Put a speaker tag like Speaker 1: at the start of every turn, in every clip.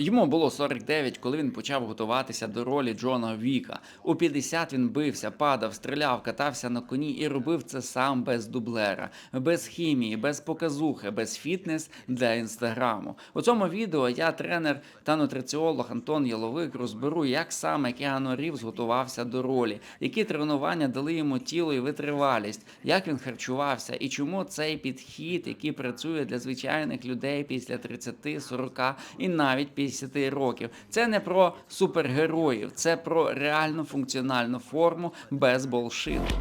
Speaker 1: Йому було 49, коли він почав готуватися до ролі Джона Віка. У 50 він бився, падав, стріляв, катався на коні і робив це сам без дублера, без хімії, без показухи, без фітнес для інстаграму. У цьому відео я, тренер та нутриціолог Антон Яловик, розберу, як саме Кіану Рівз готувався до ролі, які тренування дали йому тіло і витривалість, як він харчувався і чому цей підхід, який працює для звичайних людей після 30, 40 і навіть 50 років. Це не про супергероїв, це про реальну функціональну форму без болшиту.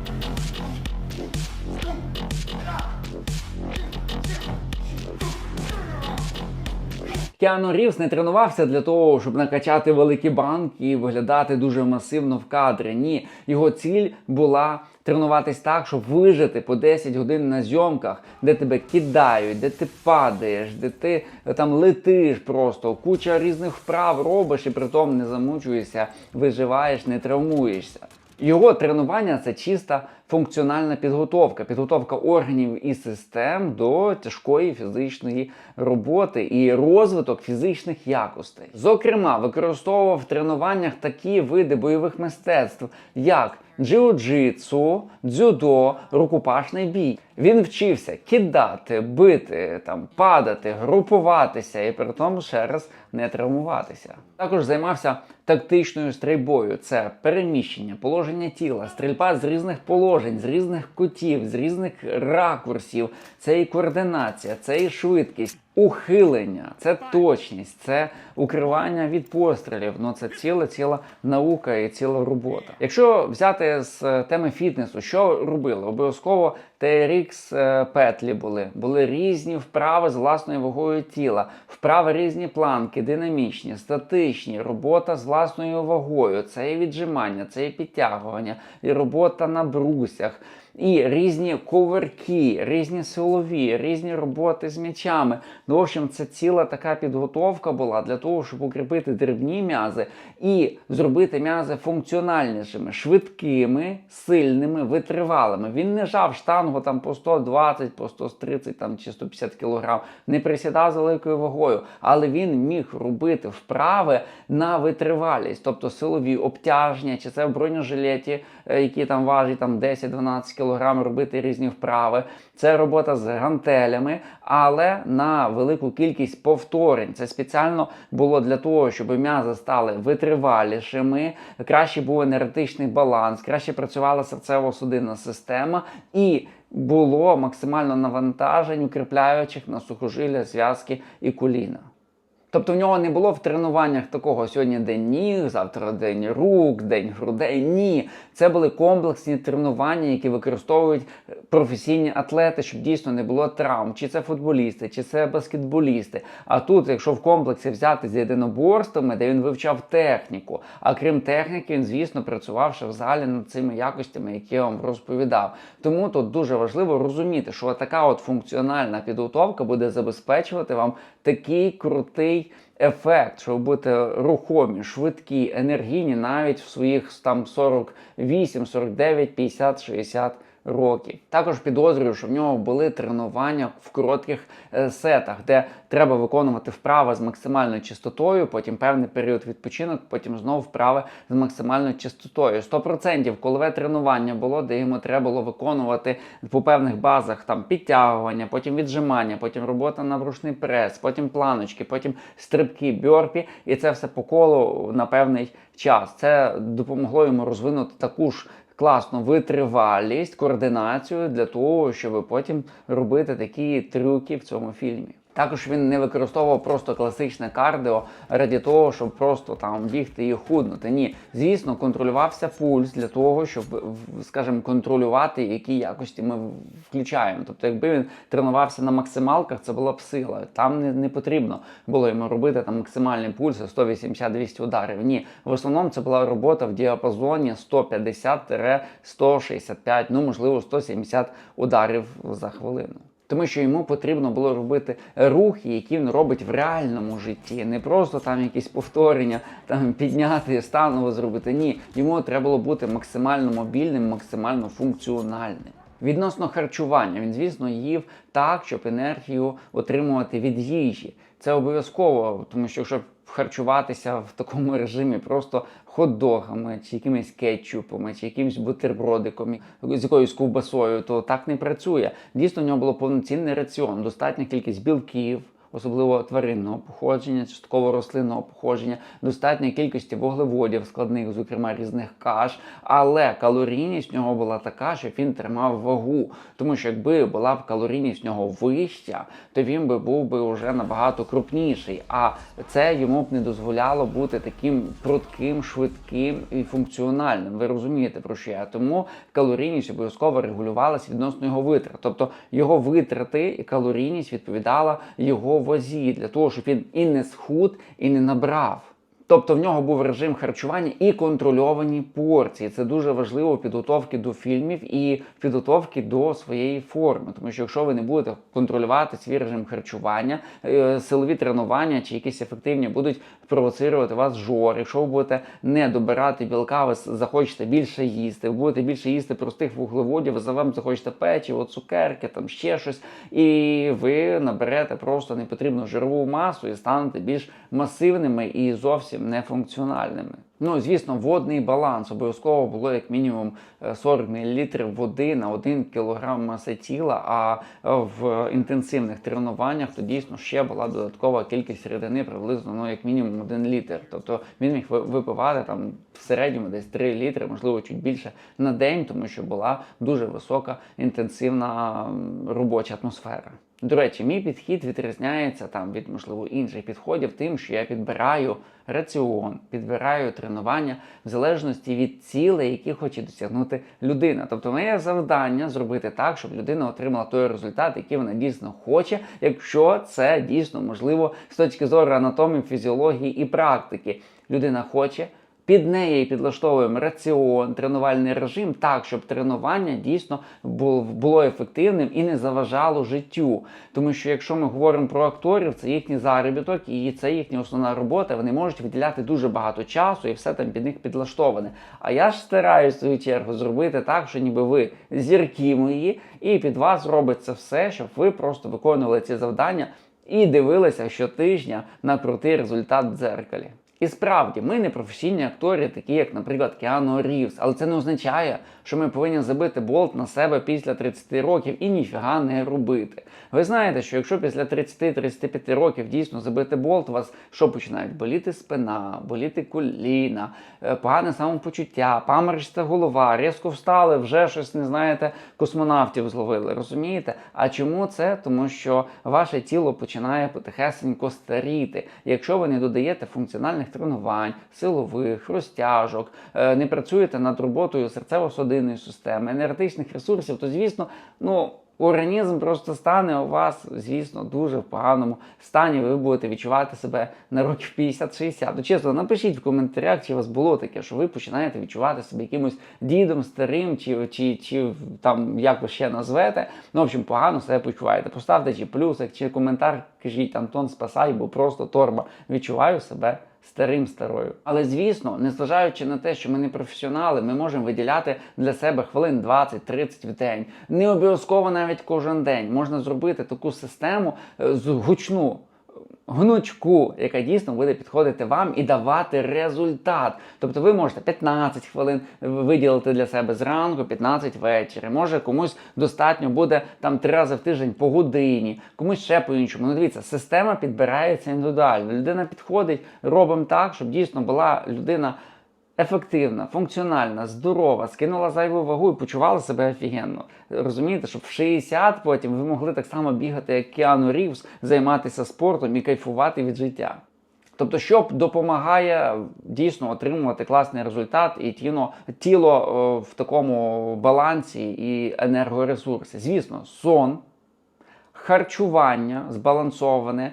Speaker 1: Кіану Рівз не тренувався для того, щоб накачати великі банки і виглядати дуже масивно в кадрі. Ні, його ціль була тренуватись так, щоб вижити по 10 годин на зйомках, де тебе кидають, де ти падаєш, де ти е, там летиш просто, куча різних вправ робиш і при тому не замучуєшся, виживаєш, не травмуєшся. Його тренування це чиста функціональна підготовка, підготовка органів і систем до тяжкої фізичної роботи і розвиток фізичних якостей. Зокрема, використовував в тренуваннях такі види бойових мистецтв, як джиу-джитсу, дзюдо, рукопашний бій. Він вчився кидати, бити, там, падати, групуватися і при тому ще раз не травмуватися. Також займався тактичною стрільбою. Це переміщення, положення тіла, стрільба з різних положень, з різних кутів, з різних ракурсів. Це і координація, це і швидкість. Ухилення, це точність, це укривання від пострілів. Ну це ціла ціла наука і ціла робота. Якщо взяти з е, теми фітнесу, що робили? Обов'язково TRX е, петлі були. Були різні вправи з власною вагою тіла, вправи різні планки, динамічні, статичні, робота з власною вагою. Це і віджимання, це і підтягування, і робота на брусях. І різні коверки, різні силові, різні роботи з м'ячами. Ну, в общем, це ціла така підготовка була для того, щоб укріпити дрібні м'язи і зробити м'язи функціональнішими, швидкими, сильними, витривалими. Він не жав штангу там по 120, по 130 там, чи 150 кг, не присідав з великою вагою, але він міг робити вправи на витривалість, тобто силові обтяження, чи це в бронежилеті, е, які там важать там 10-12 кг, робити різні вправи. Це робота з гантелями, але на велику кількість повторень. Це спеціально було для того, щоб м'язи стали витривалішими, краще був енергетичний баланс, краще працювала серцево-судинна система і. Було максимально навантажень, укріпляючих на сухожилля, зв'язки і коліна. Тобто в нього не було в тренуваннях такого сьогодні день ніг, завтра день рук, день грудей. Ні, це були комплексні тренування, які використовують професійні атлети, щоб дійсно не було травм. Чи це футболісти, чи це баскетболісти. А тут, якщо в комплексі взяти з єдиноборствами, де він вивчав техніку, а крім техніки, він, звісно, працював ще в залі над цими якостями, які я вам розповідав. Тому тут дуже важливо розуміти, що така от функціональна підготовка буде забезпечувати вам такий крутий ефект, що ви будете рухомі, швидкі, енергійні навіть в своїх там 48, 49, 50, 60 років. Також підозрюю, що в нього були тренування в коротких е, сетах, де треба виконувати вправи з максимальною частотою, потім певний період відпочинок, потім знову вправи з максимальною частотою. 100% колове тренування було, де йому треба було виконувати по певних базах там підтягування, потім віджимання, потім робота на брушний прес, потім планочки, потім стрибки, бьорпі, і це все по колу на певний час. Це допомогло йому розвинути таку ж класну витривалість, координацію для того, щоб потім робити такі трюки в цьому фільмі. Також він не використовував просто класичне кардіо раді того, щоб просто там бігти і худнути. Ні, звісно, контролювався пульс для того, щоб, скажімо, контролювати, які якості ми включаємо. Тобто, якби він тренувався на максималках, це була б сила. Там не, не потрібно було йому робити там максимальний пульс 180-200 ударів. Ні, в основному це була робота в діапазоні 150-165, ну можливо 170 ударів за хвилину. Тому що йому потрібно було робити рухи, які він робить в реальному житті, не просто там якісь повторення, там підняти, станово зробити. Ні, йому треба було бути максимально мобільним, максимально функціональним. Відносно харчування, він, звісно, їв так, щоб енергію отримувати від їжі. Це обов'язково, тому що якщо харчуватися в такому режимі просто хот-догами, чи якимись кетчупами, чи якимось бутербродиком, з якоюсь ковбасою, то так не працює. Дійсно, в нього було повноцінний раціон, достатня кількість білків. Особливо тваринного походження, частково рослинного походження, достатньої кількості вуглеводів складних, зокрема різних каш. Але калорійність в нього була така, що він тримав вагу. Тому що якби була б калорійність в нього вища, то він би був би вже набагато крупніший. А це йому б не дозволяло бути таким прутким, швидким і функціональним. Ви розумієте про що я? Тому калорійність обов'язково регулювалася відносно його витрат. Тобто його витрати і калорійність відповідала його вазі для того, щоб він і не схуд, і не набрав. Тобто в нього був режим харчування і контрольовані порції. Це дуже важливо в підготовки до фільмів і в підготовки до своєї форми. Тому що якщо ви не будете контролювати свій режим харчування, е, силові тренування чи якісь ефективні будуть провоцирувати вас жор. Якщо ви будете не добирати білка, ви захочете більше їсти, ви будете більше їсти простих вуглеводів, за вам захочете печиво, цукерки, там ще щось, і ви наберете просто непотрібну жирову масу і станете більш масивними і зовсім нефункціональними. Ну, звісно, водний баланс обов'язково було як мінімум е, 40 мл води на 1 кг маси тіла. А е, в інтенсивних тренуваннях то дійсно ще була додаткова кількість рідини, приблизно ну, як мінімум 1 літр. Тобто він міг випивати там в середньому десь 3 літри, можливо, чуть більше на день, тому що була дуже висока інтенсивна робоча атмосфера. До речі, мій підхід відрізняється там від можливо інших підходів, тим, що я підбираю раціон, підбираю тренування в залежності від цілей, які хоче досягнути людина. Тобто, моє завдання зробити так, щоб людина отримала той результат, який вона дійсно хоче, якщо це дійсно можливо з точки зору анатомії, фізіології і практики. Людина хоче. Під неї підлаштовуємо раціон, тренувальний режим так, щоб тренування дійсно було ефективним і не заважало життю. Тому що якщо ми говоримо про акторів, це їхній заробіток і це їхня основна робота. Вони можуть виділяти дуже багато часу і все там під них підлаштоване. А я ж стараюсь свою чергу зробити так, що ніби ви зірки мої, і під вас робиться все, щоб ви просто виконували ці завдання і дивилися щотижня на крутий результат в дзеркалі. І справді, ми не професійні актори, такі як, наприклад, Кіану Рівз, але це не означає, що ми повинні забити болт на себе після 30 років і ніфіга не робити. Ви знаєте, що якщо після 30-35 років дійсно забити болт, у вас що починають? Боліти спина, боліти коліна, е, погане самопочуття, паморочиться голова, різко встали, вже щось не знаєте, космонавтів зловили. Розумієте? А чому це? Тому що ваше тіло починає потихесенько старіти. Якщо ви не додаєте функціональних тренувань, силових, розтяжок, е, не працюєте над роботою серцево-судинної системи, енергетичних ресурсів, то звісно, ну. Організм просто стане у вас, звісно, дуже в поганому стані. Ви будете відчувати себе на років 50-60. Ну, чесно, напишіть в коментарях, чи у вас було таке, що ви починаєте відчувати себе якимось дідом старим, чи, чи, чи там як ви ще назвете. Ну, в общем, погано себе почуваєте. Поставте чи плюсик, чи коментар, кажіть Антон, спасай, бо просто торба. Відчуваю себе старим старою. Але звісно, незважаючи на те, що ми не професіонали, ми можемо виділяти для себе хвилин 20-30 в день. Не обов'язково навіть кожен день. Можна зробити таку систему е, з гучну. Гнучку, яка дійсно буде підходити вам і давати результат. Тобто ви можете 15 хвилин виділити для себе зранку, 15 ввечері. Може комусь достатньо буде там три рази в тиждень по годині, комусь ще по-іншому. Ну дивіться, система підбирається індивідуально. Людина підходить, робимо так, щоб дійсно була людина ефективна, функціональна, здорова, скинула зайву вагу і почувала себе офігенно. Розумієте, щоб в 60 потім ви могли так само бігати, як Кіану Рівз, займатися спортом і кайфувати від життя. Тобто, що допомагає дійсно отримувати класний результат і тіло, тіло в такому балансі і енергоресурси. Звісно, сон, харчування збалансоване.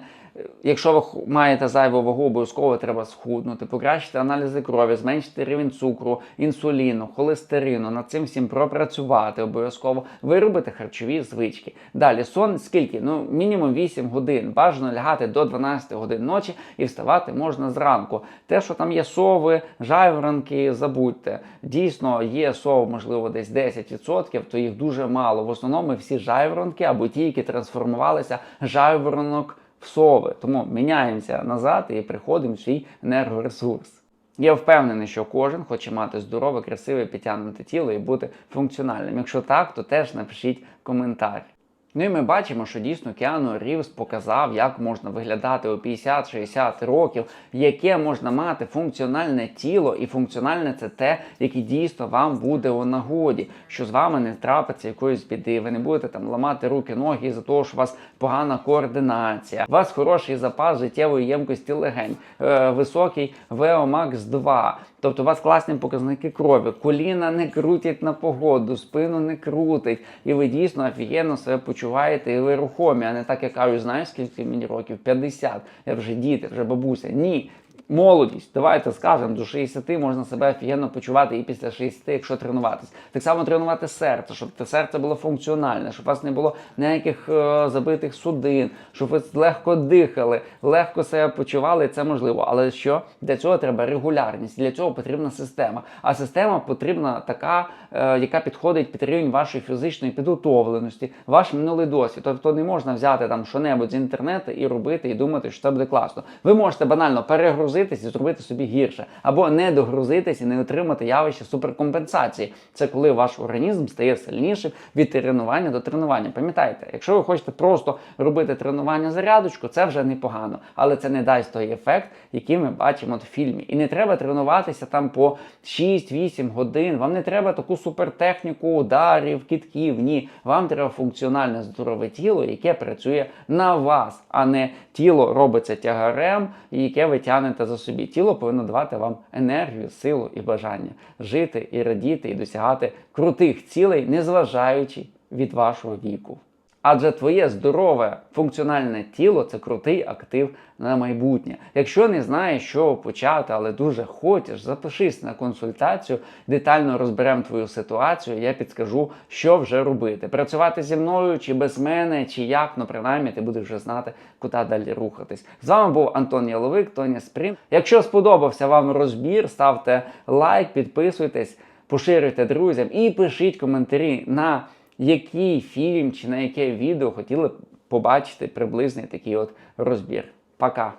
Speaker 1: Якщо ви маєте зайву вагу, обов'язково треба схуднути, покращити аналізи крові, зменшити рівень цукру, інсуліну, холестерину, над цим всім пропрацювати обов'язково, виробити харчові звички. Далі сон скільки? Ну, мінімум 8 годин. Бажано лягати до 12 годин ночі і вставати можна зранку. Те, що там є сови, жайворонки, забудьте. Дійсно, є сов, можливо, десь 10%, то їх дуже мало. В основному всі жайворонки або ті, які трансформувалися, жайворонок сови. Тому міняємося назад і приходимо в свій енергоресурс. Я впевнений, що кожен хоче мати здорове, красиве, підтягнуте тіло і бути функціональним. Якщо так, то теж напишіть коментар. Ну і ми бачимо, що дійсно Кіану Рівс показав, як можна виглядати у 50-60 років, яке можна мати функціональне тіло, і функціональне це те, яке дійсно вам буде у нагоді, що з вами не трапиться якоїсь біди. Ви не будете там ламати руки, ноги за того, що у вас погана координація, у вас хороший запас життєвої ємкості легень, е, високий VO-Max 2. Тобто у вас класні показники крові, коліна не крутять на погоду, спину не крутить, і ви дійсно офігенно себе почуваєте і ви рухомі, а не так, як кажуть, знаєш, скільки мені років? 50, я вже діти, вже бабуся. Ні. Молодість, давайте скажемо, до 60 можна себе офігенно почувати і після 60, якщо тренуватись. Так само тренувати серце, щоб те серце було функціональне, щоб у вас не було ніяких е, забитих судин, щоб ви легко дихали, легко себе почували, і це можливо. Але що для цього треба регулярність, для цього потрібна система. А система потрібна така, е, яка підходить під рівень вашої фізичної підготовленості, ваш минулий досвід. Тобто не можна взяти там що-небудь з інтернету і робити, і думати, що це буде класно. Ви можете банально перегрузитись і зробити собі гірше, або не догрузитись і не отримати явище суперкомпенсації. Це коли ваш організм стає сильнішим від тренування до тренування. Пам'ятайте, якщо ви хочете просто робити тренування зарядочку, це вже непогано, але це не дасть той ефект, який ми бачимо в фільмі. І не треба тренуватися там по 6-8 годин. Вам не треба таку супертехніку ударів, кітків. Ні, вам треба функціональне здорове тіло, яке працює на вас, а не тіло робиться тягарем, яке ви тягнете за собі. Тіло повинно давати вам енергію, силу і бажання жити і радіти, і досягати крутих цілей, незважаючи від вашого віку. Адже твоє здорове функціональне тіло це крутий актив на майбутнє. Якщо не знаєш, чого почати, але дуже хочеш, запишись на консультацію, детально розберемо твою ситуацію. Я підскажу, що вже робити. Працювати зі мною чи без мене, чи як, ну принаймні ти будеш вже знати, куди далі рухатись. З вами був Антон Яловик, Тоні Сприн. Якщо сподобався вам розбір, ставте лайк, підписуйтесь, поширюйте друзям і пишіть коментарі на який фільм чи на яке відео хотіли б побачити приблизний такий от розбір. Пока!